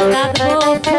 থাকব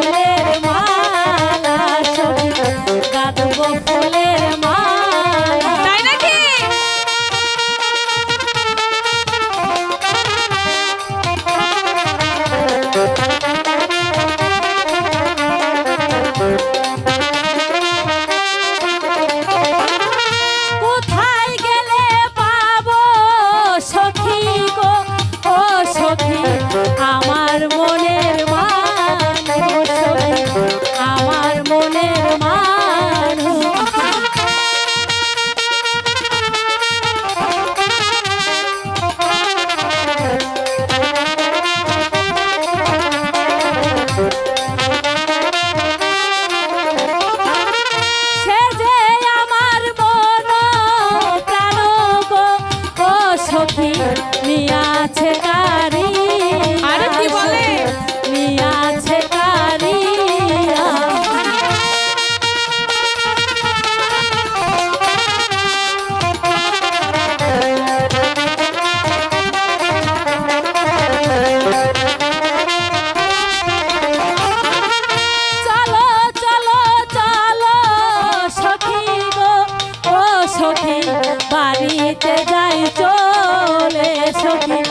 বাড়িতে যাই চলে সখী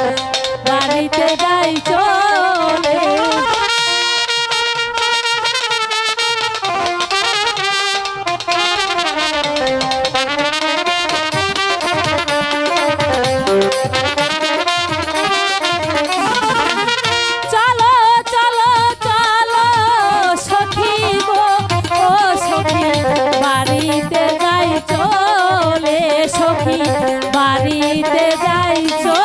বাড়িতে যাই চলে চলে যাই